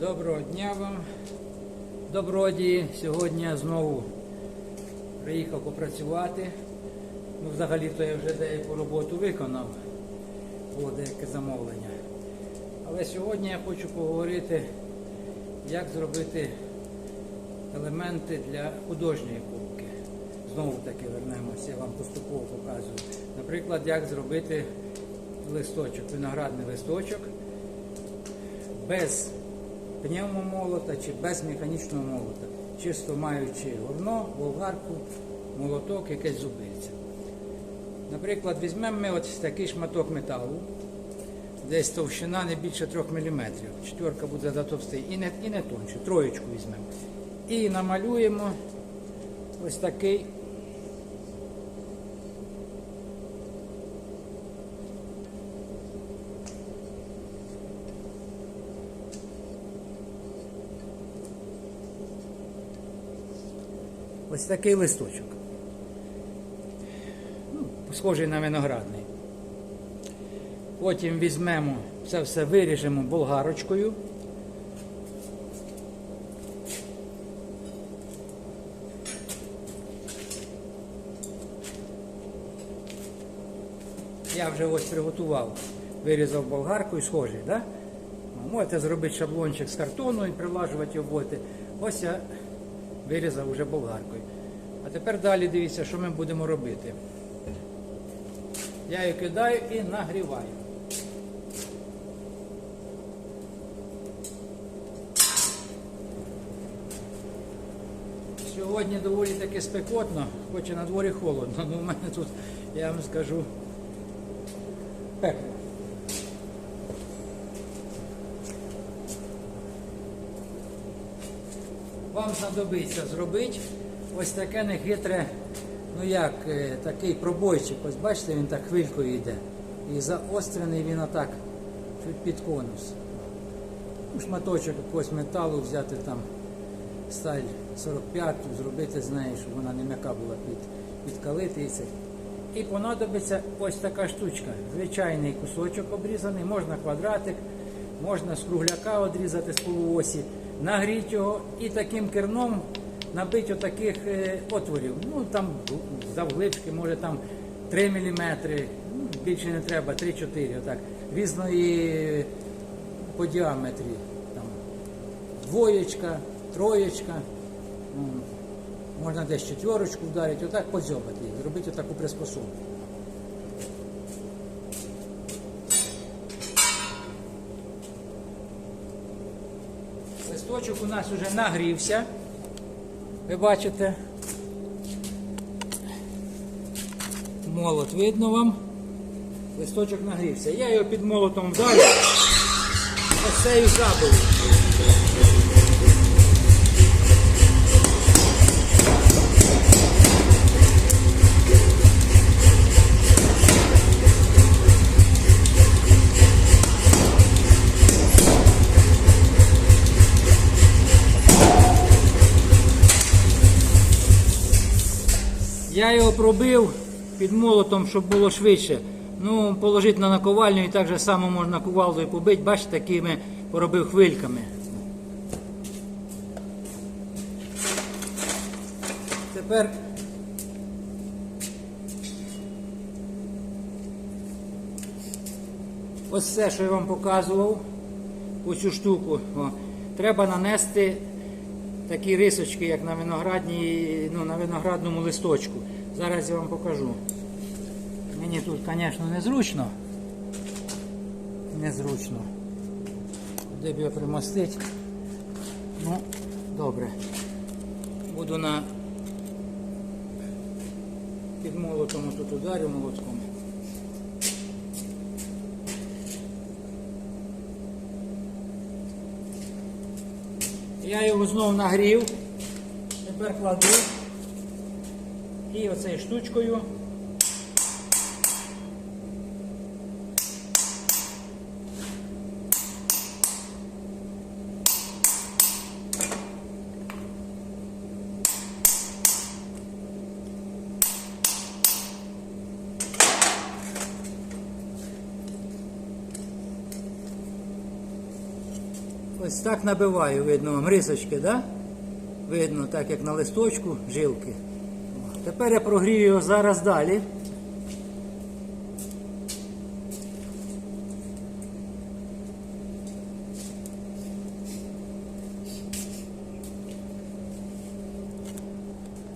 Доброго дня вам, добродії. Сьогодні я знову приїхав попрацювати. Ну, взагалі-то я вже деяку роботу виконав, було деяке замовлення. Але сьогодні я хочу поговорити, як зробити елементи для художньої кубки. Знову таки вернемося, я вам поступово показую. Наприклад, як зробити листочок, виноградний листочок без пневмомолота чи без механічного молота, чисто маючи горно, болгарку, молоток, якесь зубильце. Наприклад, візьмемо ми ось такий шматок металу, десь товщина не більше 3 мм. Четверка буде затовстий і не, і не тонше, троєчку візьмемо. І намалюємо ось такий ось такий листочок. Ну, схожий на виноградний. Потім візьмемо це все виріжемо болгарочкою. Я вже ось приготував, вирізав болгаркою, схожий, да? Можете зробити шаблончик з картону і прилажувати його. Ось я вирізав вже болгаркою. А тепер далі дивіться, що ми будемо робити. Я її кидаю і нагріваю. Сьогодні доволі таки спекотно, хоч і на дворі холодно, але в мене тут, я вам скажу, пекло. Вам знадобиться зробити ось таке нехитре, ну як, е, такий пробойчик. Ось бачите, він так хвилькою йде. І заострений він отак під конус. Ну, Шматочок якогось металу взяти там сталь 45, зробити з неї, щоб вона не м'яка була під, підкалити і це. І понадобиться ось така штучка. Звичайний кусочок обрізаний, можна квадратик, можна з кругляка одрізати з полуосі, нагріти його і таким керном набити отаких е, отворів. Ну там завглибшки, може там 3 мм, ну, більше не треба, 3-4, отак, різної по діаметрі. Там, двоєчка, троєчка. Можна десь четверочку вдарити, отак подзьобати, зробити таку приспособу. Листочок у нас вже нагрівся. Ви бачите. Молот видно вам. Листочок нагрівся. Я його під молотом вдарю. Ось цією забою. Я його пробив під молотом, щоб було швидше. Ну, положити на наковальню і так же само можна кувалдою побити. Бачите, такими поробив хвильками. Тепер ось все, що я вам показував, оцю штуку, о, треба нанести такі рисочки, як на виноградній, ну, на виноградному листочку. Зараз я вам покажу. Мені тут, звісно, незручно. Незручно. Де б його примостити? Ну, добре. Буду на під молотом тут ударю молотком. Я його знову нагрів. Тепер кладу і оцею штучкою. Ось так набиваю, видно вам рисочки, да? Видно, так як на листочку, жилки. Тепер я прогрію його зараз далі.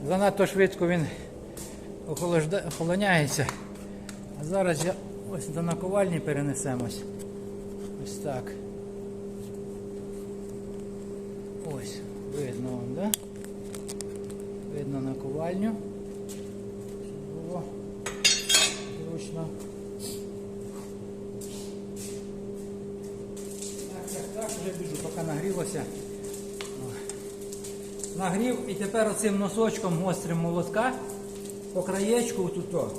Занадто швидко він охолоняється. А зараз я ось до наковальні перенесемось. Ось так. Ось, видно вам, да? Видно наковальню. Щоб Було зручно. Так, так, так, вже біжу, поки нагрілося. Нагрів і тепер оцим носочком гострим молотка по краєчку тут. о,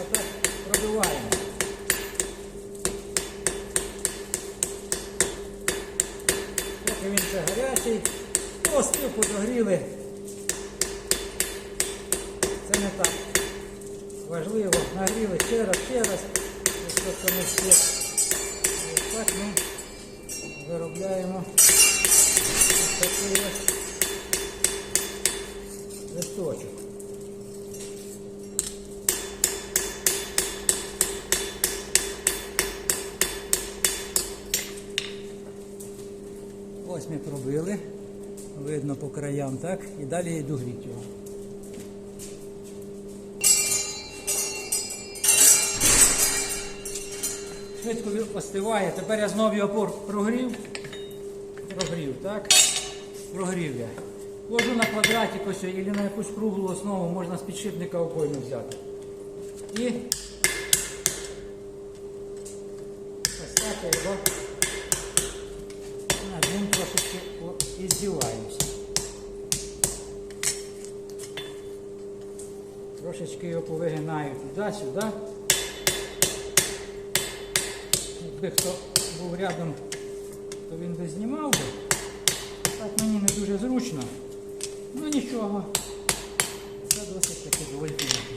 Отак пробиваємо. Поки він ще гарячий, остив, подогріли. Це не так важливо. Нагріли ще раз, ще раз. Тобто не все. Ось так ми виробляємо ось такий ось листочок. Ось ми пробили. Видно по краям, так? І далі я йду гріти його. Швидко остиває. Тепер я знову його прогрів. Прогрів, так? Прогрів я. Ложу на квадратик ось або на якусь круглу основу, можна з підшипника обойми взяти. І ось так я його Трошечки його повигинаю туди-сюди. Якби хто був рядом, то він би знімав. Так мені не дуже зручно. Ну нічого. Це досить таки доволі помітно.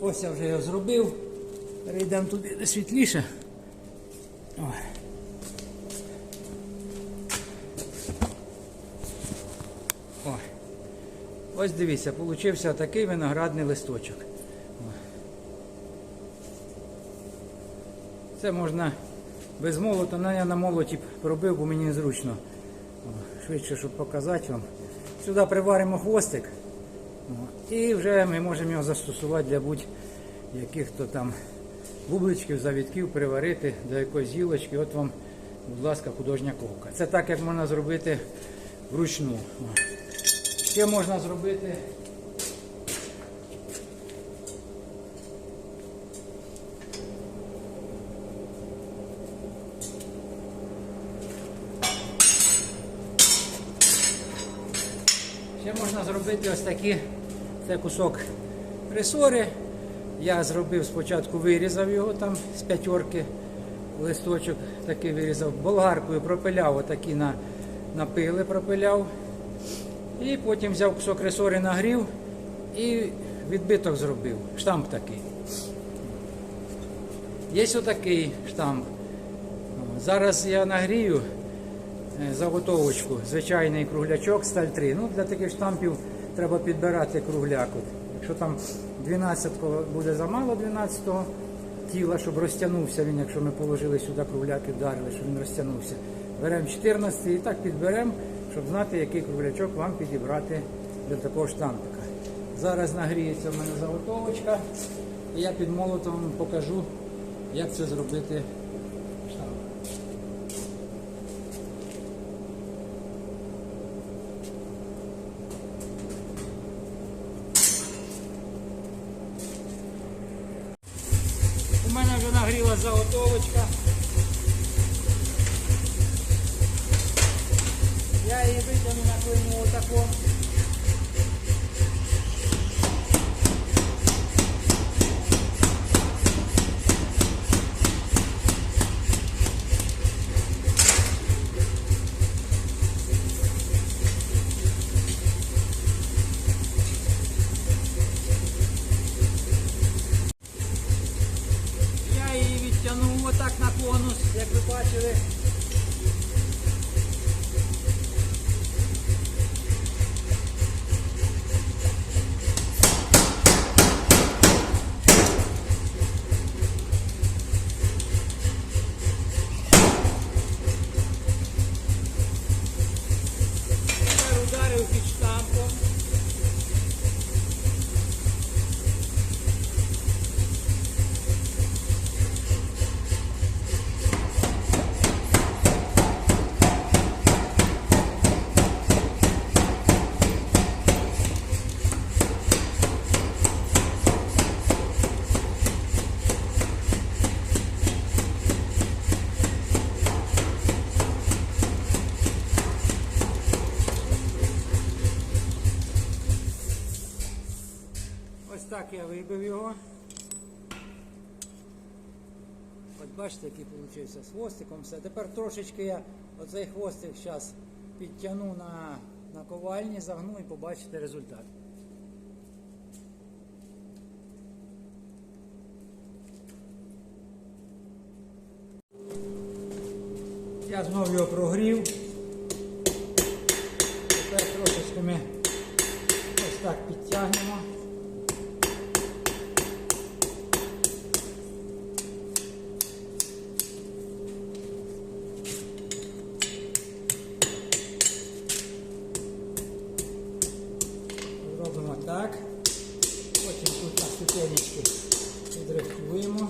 Ось я вже його зробив. Перейдемо туди, де світліше. Ой. Ось дивіться, получився такий виноградний листочок. Це можна без молота, але я на молоті пробив, бо мені незручно. Швидше, щоб показати вам. Сюди приваримо хвостик. І вже ми можемо його застосувати для будь-яких то там бубличків, завітків, приварити до якоїсь гілочки. От вам, будь ласка, художня ковка. Це так, як можна зробити вручну. Ще можна зробити. Ще можна зробити ось такі, це кусок ресори. Я зробив спочатку, вирізав його там з п'ятерки, листочок такий вирізав, болгаркою пропиляв, отакі на, на пили пропиляв. І потім взяв кусок ресори, нагрів і відбиток зробив. Штамп такий. Є отакий штамп. Зараз я нагрію е, заготовочку, звичайний круглячок сталь 3. Ну, для таких штампів треба підбирати кругляк. Якщо там 12 буде замало 12-го тіла, щоб розтягнувся він, якщо ми положили сюди кругляк і вдарили, щоб він розтягнувся. Беремо 14 і так підберемо, щоб знати, який круглячок вам підібрати для такого штампика. Зараз нагріється в мене заготовочка, і я під молотом покажу, як це зробити. У мене вже нагріла заготовочка. Я її витягну на клейму отако. Я її відтягнув отак на конус, як ви бачили. Тепер ударив під штампом. Ось так я вибив його. От бачите, який вийшов з хвостиком все. Тепер трошечки я оцей хвостик зараз підтягну на, на ковальні, загну і побачите результат. Я знову його прогрів. Тепер трошечки ми ось так підтягнемо. Робимо так. Потім тут на ступенечки відрихтуємо.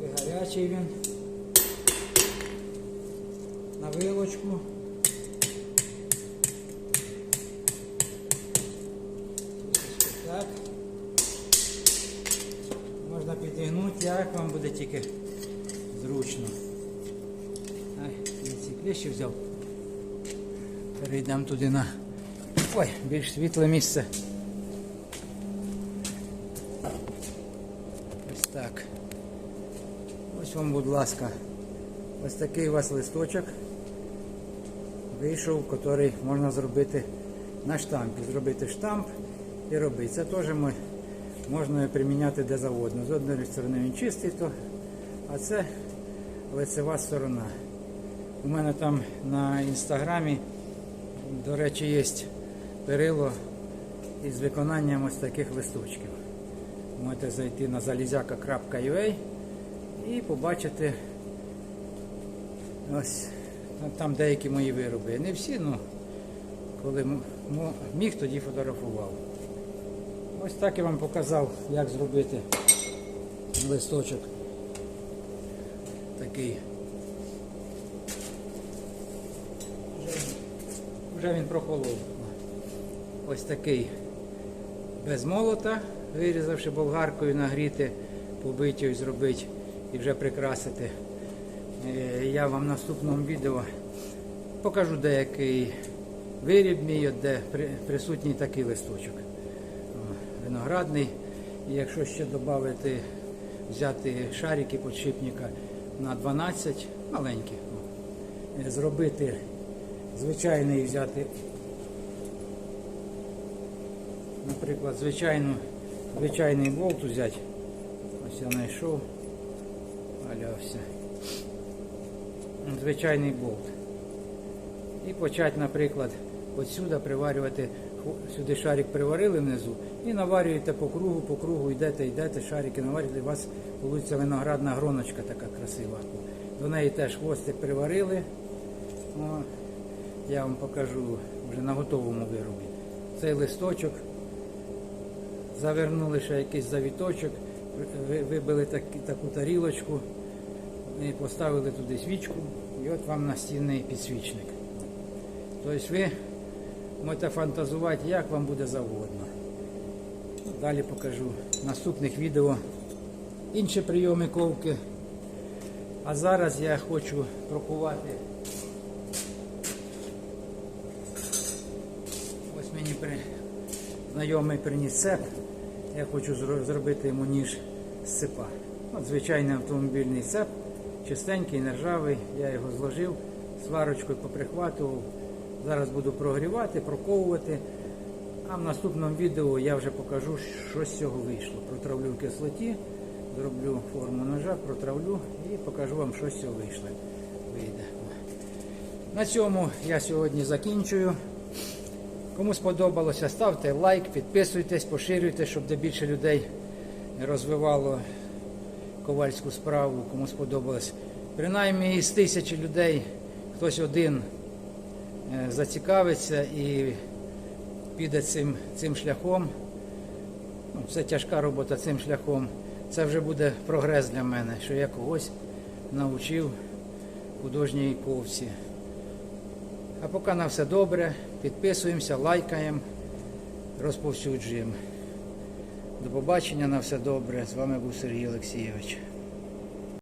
Такий гарячий він. На вилочку. Так. Можна підігнути, як вам буде тільки зручно. Ай, взяв. Перейдемо туди на ой, більш світле місце. Ось так. Ось вам, будь ласка, ось такий у вас листочок вийшов, який можна зробити на штампі. Зробити штамп і робити. Це теж можна приміняти де завгодно. З однієї сторони він чистий, а це лицева сторона. У мене там на інстаграмі, до речі, є перило із виконанням ось таких листочків. Можете зайти на залізяка.ua і побачити ось там деякі мої вироби. Не всі, ну коли міг, тоді фотографував. Ось так я вам показав, як зробити листочок такий. Вже він прохолов. Ось такий без молота, вирізавши болгаркою, нагріти, побити зробити і вже прикрасити. Е, Я вам в наступному відео покажу деякий виріб мій, де присутній такий листочок. Виноградний. Якщо ще додати, взяти шарики подшипника на 12, маленькі, е, зробити звичайний взяти, наприклад, звичайну, звичайний болт взяти. Ось я знайшов, валявся. Звичайний болт. І почати, наприклад, от сюди приварювати, сюди шарик приварили внизу і наварюєте по кругу, по кругу, йдете, йдете, шарики наварюєте, у вас виходить виноградна гроночка така красива. До неї теж хвостик приварили. О, я вам покажу вже на готовому виробі. Цей листочок, завернули ще якийсь завіточок, вибили так, таку тарілочку і поставили туди свічку, і от вам настінний підсвічник. Тобто ви можете фантазувати, як вам буде завгодно. Далі покажу в наступних відео інші прийоми ковки. А зараз я хочу прокувати. Ось мені при... знайомий приніс цеп. Я хочу зробити йому ніж з цепа. От звичайний автомобільний цеп, чистенький, нержавий. Я його зложив, сварочкою поприхватував. Зараз буду прогрівати, проковувати. А в наступному відео я вже покажу, що з цього вийшло. Протравлю в кислоті, зроблю форму ножа, протравлю і покажу вам, що з цього вийшло. Вийде. На цьому я сьогодні закінчую. Кому сподобалося, ставте лайк, підписуйтесь, поширюйте, щоб де більше людей розвивало ковальську справу, кому сподобалось. Принаймні із тисячі людей хтось один е, зацікавиться і піде цим, цим шляхом. Ну, Це тяжка робота цим шляхом. Це вже буде прогрес для мене, що я когось навчив художньої ковці. А поки на все добре, підписуємося, лайкаємо, розповсюджуємо. До побачення на все добре. З вами був Сергій Олексійович.